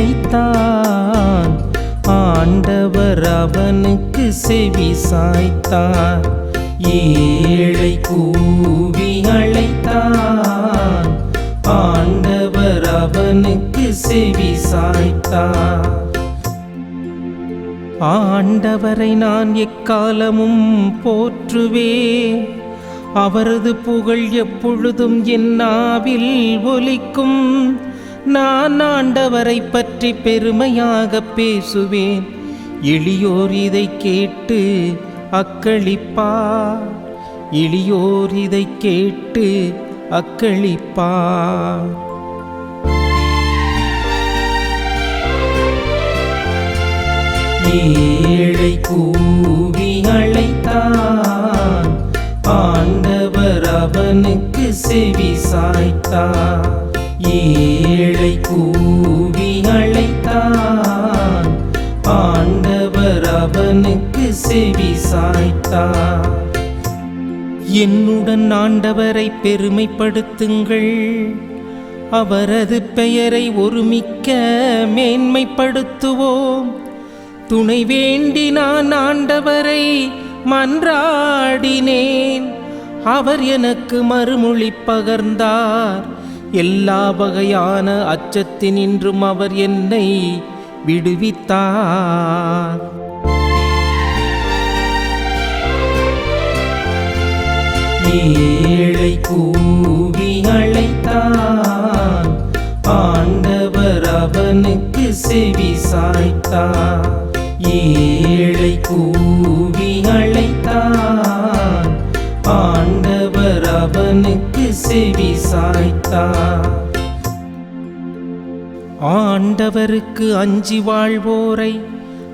கூவி அழைத்தான் ஆண்டவர் அவனுக்கு செவி சாய்த்தார். ஏழை கூவி அழைத்தான். ஆண்டவர் அவனுக்கு செவி சாய்த்தார். ஆண்டவரை நான் எக்காலமும் போற்றுவேன். அவரது புகழ் எப்பொழுதும் என் நாவில் ஒலிக்கும். நான் ஆண்டவரை பற்றி பெருமையாக பேசுவேன். எளியோர் இதை கேட்டு அக்களிப்பா இளியோர் இதை கேட்டு அக்களிப்பா ஏழை கூவி அழைத்தான் ஆண்டவர் அவனுக்கு செவி சாய்த்தான் ஏழை கூவி அழைத்தான் ஆண்டவர் அவனுக்கு செவி சாய்த்தார். என்னுடன் ஆண்டவரை பெருமைப்படுத்துங்கள். அவரது பெயரை ஒருமிக்க மேன்மைப்படுத்துவோம். துணை வேண்டி நான் ஆண்டவரை மன்றாடினேன். அவர் எனக்கு மறுமொழி பகர்ந்தார். எல்லா வகையான அச்சத்தினின்றும் அவர் என்னை விடுவித்தார். ஏழை கூவி அழைத்தான் ஆண்டவர் அவனுக்கு செவி சாய்த்தார். ஏழை கூவி அழைத்தான் ஆண்டவர் அவனுக்கு செவி சாய்த்தார். ஆண்டவருக்கு அஞ்சி வாழ்வோரை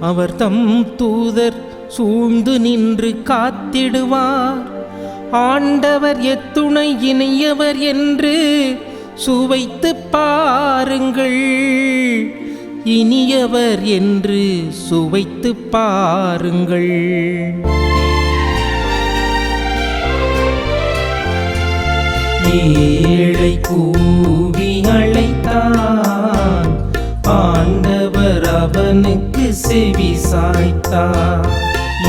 அவர் தம் தூதர் சூழ்ந்து நின்று காத்திடுவார். ஆண்டவர் எத்துணை இணையவர் என்று சுவைத்து பாருங்கள். இனியவர் என்று சுவைத்து பாருங்கள். ஏழை கூவி அழைத்தான். ஆண்டவர் அவனுக்கு செவி சாய்த்தார்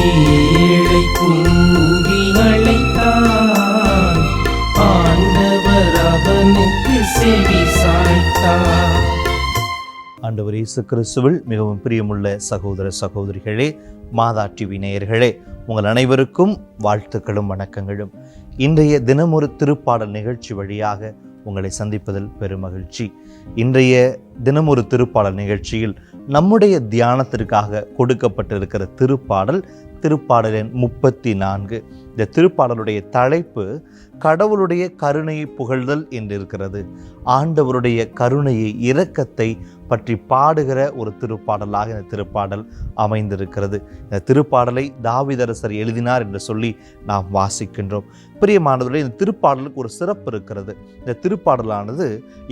ஏழை கூவி அழைத்தான். ஆண்டவர் அவனுக்கு செவி சாய்த்தார் ஆண்டவர் இயேசு கிறிஸ்துவில் மிகவும் பிரியமுள்ள சகோதர சகோதரிகளே மாதா டிவி நேயர்களே உங்கள் அனைவருக்கும் வாழ்த்துக்களும் வணக்கங்களும். இன்றைய தினமொரு திருப்பாடல் நிகழ்ச்சி வழியாக உங்களை சந்திப்பதில் பெருமகிழ்ச்சி. இன்றைய தினமொரு திருப்பாடல் நிகழ்ச்சியில் நம்முடைய தியானத்திற்காக கொடுக்கப்பட்டிருக்கிற திருப்பாடல் திருப்பாடலின் முப்பத்தி நான்கு இந்த திருப்பாடலுடைய தலைப்பு கடவுளுடைய கருணையை புகழ்தல் என்று இருக்கிறது ஆண்டவருடைய கருணையை இரக்கத்தை பற்றி பாடுகிற ஒரு திருப்பாடலாக இந்த திருப்பாடல் அமைந்திருக்கிறது. இந்த திருப்பாடலை தாவிதரசர் எழுதினார் என்று சொல்லி நாம் வாசிக்கின்றோம். பிரியமானவர்களே இந்த திருப்பாடலுக்கு ஒரு சிறப்பு இருக்கிறது. இந்த திருப்பாடலானது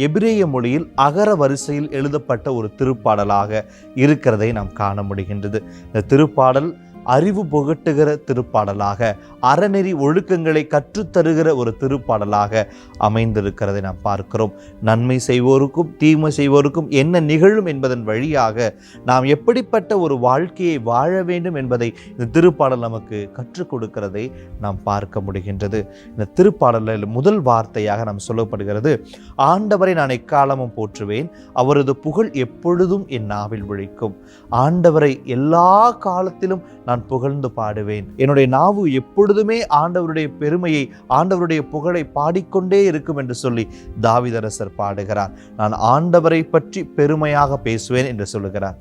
எபிரேய மொழியில் அகர வரிசையில் எழுதப்பட்ட ஒரு திருப்பாடலாக இருக்கிறதை நாம் காண முடிகின்றது. இந்த திருப்பாடல் அறிவு புகட்டுகிற திருப்பாடலாக அறநெறி ஒழுக்கங்களை கற்றுத்தருகிற ஒரு திருப்பாடலாக அமைந்திருக்கிறதை நாம் பார்க்கிறோம். நன்மை செய்வோருக்கும் தீமை செய்வோருக்கும் என்ன நிகழும் என்பதன் வழியாக நாம் எப்படிப்பட்ட ஒரு வாழ்க்கையை வாழ வேண்டும் என்பதை இந்த திருப்பாடல் நமக்கு கற்றுக் கொடுக்கிறதை நாம் பார்க்க முடிகின்றது. இந்த திருப்பாடலில் முதல் வார்த்தையாக நாம் சொல்லப்படுகிறது ஆண்டவரை நான் எக்காலமும் போற்றுவேன் அவரது புகழ் எப்பொழுதும் என் நாவில் விழிக்கும் ஆண்டவரை எல்லா காலத்திலும் நான் புகழ்ந்து பாடுவேன். என்னுடைய நாவு எப்பொழுதுமே ஆண்டவருடைய பெருமையை ஆண்டவருடைய புகழை பாடிக்கொண்டே இருக்கும் என்று சொல்லி தாவிதரசர் பாடுகிறார். நான் ஆண்டவரை பற்றி பெருமையாக பேசுவேன் என்று சொல்லுகிறார்.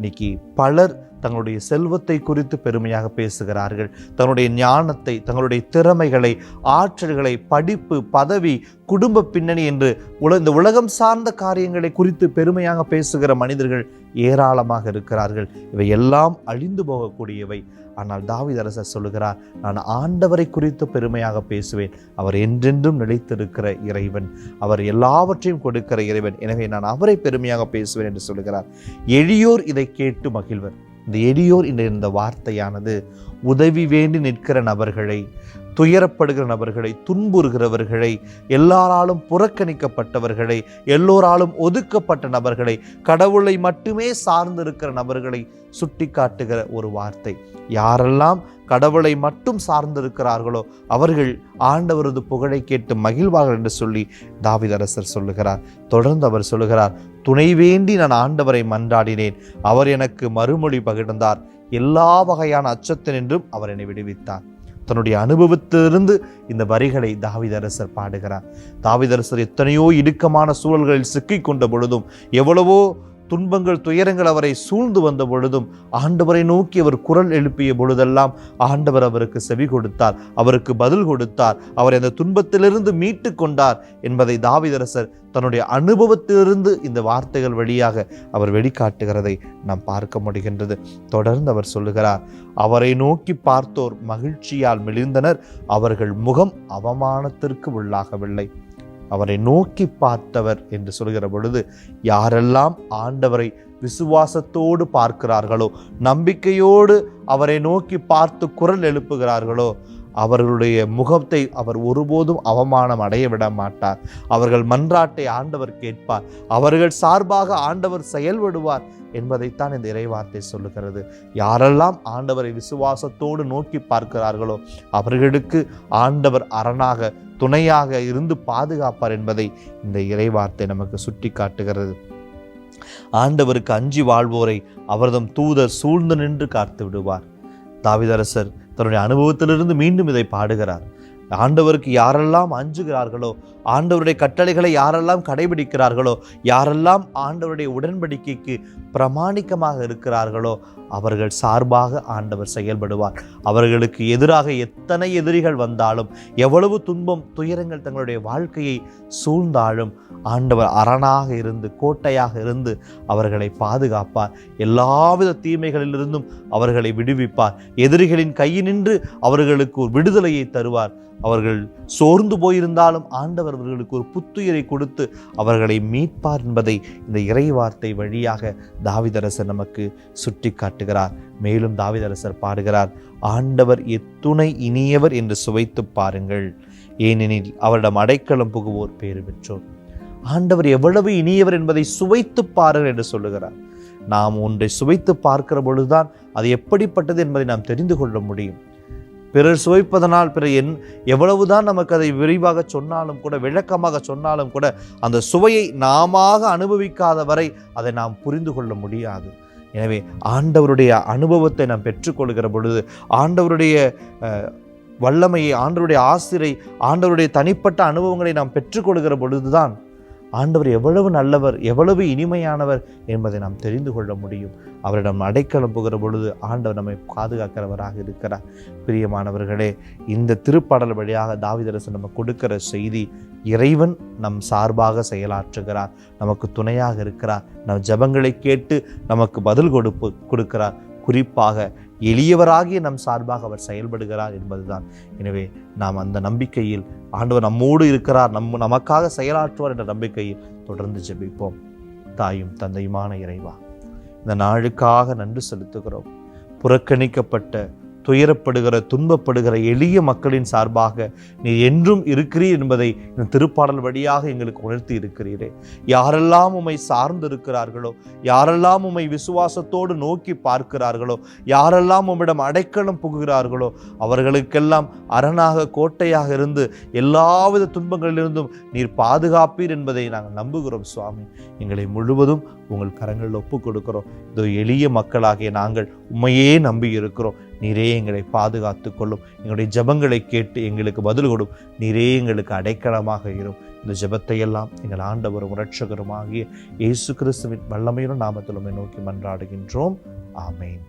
இன்னைக்கு பலர் தங்களுடைய செல்வத்தை குறித்து பெருமையாக பேசுகிறார்கள். தங்களுடைய ஞானத்தை தங்களுடைய திறமைகளை ஆற்றல்களை படிப்பு பதவி குடும்ப பின்னணி என்று உல இந்த உலகம் சார்ந்த காரியங்களை குறித்து பெருமையாக பேசுகிற மனிதர்கள் ஏராளமாக இருக்கிறார்கள். இவை எல்லாம் அழிந்து போகக்கூடியவை. ஆனால் தாவிதரசர் சொல்லுகிறார் நான் ஆண்டவரை குறித்து பெருமையாக பேசுவேன். அவர் என்றென்றும் நிலைத்திருக்கிற இறைவன். அவர் எல்லாவற்றையும் கொடுக்கிற இறைவன். எனவே நான் அவரை பெருமையாக பேசுவேன் என்று சொல்லுகிறார். எளியோர் இதை கேட்டு மகிழ்வர். இந்த எளியோர் என்ற இந்த வார்த்தையானது உதவி வேண்டி நிற்கிற நபர்களை துயரப்படுகிற நபர்களை துன்புறுகிறவர்களை எல்லாராலும் புறக்கணிக்கப்பட்டவர்களை எல்லோராலும் ஒதுக்கப்பட்ட நபர்களை கடவுளை மட்டுமே சார்ந்திருக்கிற நபர்களை சுட்டி காட்டுகிற ஒரு வார்த்தை. யாரெல்லாம் கடவுளை மட்டும் சார்ந்திருக்கிறார்களோ அவர்கள் ஆண்டவரது புகழை கேட்டு மகிழ்வார்கள் என்று சொல்லி தாவிதரசர் சொல்லுகிறார். தொடர்ந்து அவர் சொல்லுகிறார் துணை வேண்டி நான் ஆண்டவரை மன்றாடினேன். அவர் எனக்கு மறுமொழி பகிர்ந்தார். எல்லா வகையான அச்சத்தினின்றும் அவர் என்னை விடுவித்தார். தன்னுடைய அனுபவத்திலிருந்து இந்த வரிகளை தாவிதரசர் பாடுகிறார். தாவிதரசர் எத்தனையோ இடுக்கமான சூழல்களில் சிக்கிக் கொண்ட பொழுதும் எவ்வளவோ துன்பங்கள் துயரங்கள் அவரை சூழ்ந்து வந்த பொழுதும் ஆண்டவரை நோக்கி அவர் குரல் எழுப்பிய பொழுதெல்லாம் ஆண்டவர் அவருக்கு செவி கொடுத்தார் அவருக்கு பதில் கொடுத்தார் அவரை அந்த துன்பத்திலிருந்து மீட்டு கொண்டார் என்பதை தாவிதரசர் தன்னுடைய அனுபவத்திலிருந்து இந்த வார்த்தைகள் வழியாக அவர் வெளிக்காட்டுகிறதை நாம் பார்க்க முடிகின்றது. தொடர்ந்து அவர் சொல்லுகிறார் அவரை நோக்கி பார்த்தோர் மகிழ்ச்சியால் மெலிந்தனர் அவர்கள் முகம் அவமானத்திற்கு உள்ளாகவில்லை. அவரை நோக்கி பார்த்தவர் என்று சொல்கிற பொழுது யாரெல்லாம் ஆண்டவரை விசுவாசத்தோடு பார்க்கிறார்களோ நம்பிக்கையோடு அவரை நோக்கி பார்த்து குரல் எழுப்புகிறார்களோ அவர்களுடைய முகத்தை அவர் ஒருபோதும் அவமானம் அடைய விட மாட்டார். அவர்கள் மன்றாட்டை ஆண்டவர் கேட்பார். அவர்கள் சார்பாக ஆண்டவர் செயல்படுவார் என்பதைத்தான் இந்த இறைவார்த்தை சொல்லுகிறது. யாரெல்லாம் ஆண்டவரை விசுவாசத்தோடு நோக்கி பார்க்கிறார்களோ அவர்களுக்கு ஆண்டவர் அரணாக துணையாக இருந்து பாதுகாப்பார் என்பதை இந்த இறைவார்த்தை நமக்கு சுட்டி காட்டுகிறது ஆண்டவருக்கு அஞ்சி வாழ்வோரை அவர்தம் தூதர் சூழ்ந்து நின்று காத்து விடுவார். தாவிதரசர் தன்னுடைய அனுபவத்திலிருந்து மீண்டும் இதை பாடுகிறார். ஆண்டவருக்கு யாரெல்லாம் அஞ்சுகிறார்களோ ஆண்டவருடைய கட்டளைகளை யாரெல்லாம் கடைபிடிக்கிறார்களோ யாரெல்லாம் ஆண்டவருடைய உடன்படிக்கைக்கு பிரமாணிக்கமாக இருக்கிறார்களோ அவர்கள் சார்பாக ஆண்டவர் செயல்படுவார். அவர்களுக்கு எதிராக எத்தனை எதிரிகள் வந்தாலும் எவ்வளவு துன்பம் துயரங்கள் தங்களுடைய வாழ்க்கையை சூழ்ந்தாலும் ஆண்டவர் அரணாக இருந்து கோட்டையாக இருந்து அவர்களை பாதுகாப்பார். எல்லாவித தீமைகளிலிருந்தும் அவர்களை விடுவிப்பார். எதிரிகளின் கையினின்று அவர்களுக்கு ஒரு விடுதலையை தருவார். அவர்கள் சோர்ந்து போயிருந்தாலும் ஆண்டவர் அவர்களுக்கு ஒரு புத்துயிரை கொடுத்து அவர்களை மீட்பார் என்பதை இந்த இறைவார்த்தை வழியாக தாவிதரசர் நமக்கு சுட்டி காட்டுகிறார் மேலும் தாவிதரசர் பாடுகிறார் ஆண்டவர் எத்துணை இனியவர் என்று சுவைத்து பாருங்கள். ஏனெனில் அவரிடம் அடைக்கலம் புகுவோர் பேறு பெற்றோர். ஆண்டவர் எவ்வளவு இனியவர் என்பதை சுவைத்து பாருங்கள் என்று சொல்லுகிறார். நாம் ஒன்றை சுவைத்து பார்க்கிற பொழுதுதான் அது எப்படிப்பட்டது என்பதை நாம் தெரிந்து கொள்ள முடியும். பிறர் சுவைப்பதனால் பிறர் என் எவ்வளவுதான் நமக்கு அதை விரிவாக சொன்னாலும் கூட விளக்கமாக சொன்னாலும் கூட அந்த சுவையை நாம அனுபவிக்காத வரை அதை நாம் புரிந்து கொள்ள முடியாது. எனவே ஆண்டவருடைய அனுபவத்தை நாம் பெற்றுக்கொள்கிற பொழுது ஆண்டவருடைய வல்லமையை ஆண்டவருடைய ஆசிரை ஆண்டவருடைய தனிப்பட்ட அனுபவங்களை நாம் பெற்றுக்கொள்கிற பொழுதுதான் ஆண்டவர் எவ்வளவு நல்லவர் எவ்வளவு இனிமையானவர் என்பதை நாம் தெரிந்து கொள்ள முடியும். அவரிடம் அடைக்கலம் புகிற பொழுது ஆண்டவர் நம்மை பாதுகாக்கிறவராக இருக்கிறார். பிரியமானவர்களே இந்த திருப்பாடல் வழியாக தாவிதரசன் நம்ம கொடுக்கிற செய்தி இறைவன் நம் சார்பாக செயலாற்றுகிறார் நமக்கு துணையாக இருக்கிறார் நம் ஜெபங்களை கேட்டு நமக்கு பதில் கொடுப்பு கொடுக்கிறார். குறிப்பாக எளியவராகிய நம் சார்பாக அவர் செயல்படுகிறார் என்பதுதான். எனவே நாம் அந்த நம்பிக்கையில் ஆண்டவர் நம்மோடு இருக்கிறார் நம் நமக்காக செயலாற்றுவார் என்ற நம்பிக்கையில் தொடர்ந்து ஜெபிப்போம். தாயும் தந்தையுமான இறைவா இந்த நாளுக்காக நன்றி செலுத்துகிறோம். புறக்கணிக்கப்பட்ட துயரப்படுகிற துன்பப்படுகிற எளிய மக்களின் சார்பாக நீ என்றும் இருக்கிறீர் என்பதை இந்த திருப்பாடல் வழியாக எங்களுக்கு உணர்த்தி இருக்கிறீரே. யாரெல்லாம் உம்மை சார்ந்து இருக்கிறார்களோ யாரெல்லாம் உம்மை விசுவாசத்தோடு நோக்கி பார்க்கிறார்களோ யாரெல்லாம் உம்மிடம் அடைக்கலம் புகுகிறார்களோ அவர்களுக்கெல்லாம் அரணாக கோட்டையாக இருந்து எல்லாவித துன்பங்களிலிருந்தும் நீர் பாதுகாப்பீர் என்பதை நாங்கள் நம்புகிறோம் சுவாமி. எங்களை முழுவதும் உங்கள் கரங்களில் ஒப்புக் கொடுக்கிறோம் இதோ எளிய மக்களாகிய நாங்கள் உண்மையே நம்பி இருக்கிறோம் நீரே எங்களை பாதுகாத்து கொள்ளும் எங்களுடைய ஜெபங்களை கேட்டு எங்களுக்கு பதில் கொடும். நீரே எங்களுக்கு அடைக்கலமாக இரும். இந்த ஜெபத்தை எல்லாம் எங்கள் ஆண்டவரும் இரட்சகருமாகிய இயேசு கிறிஸ்துவின் வல்லமையுடன் நாமத்திலுமே நோக்கி மன்றாடுகின்றோம். ஆமேன்.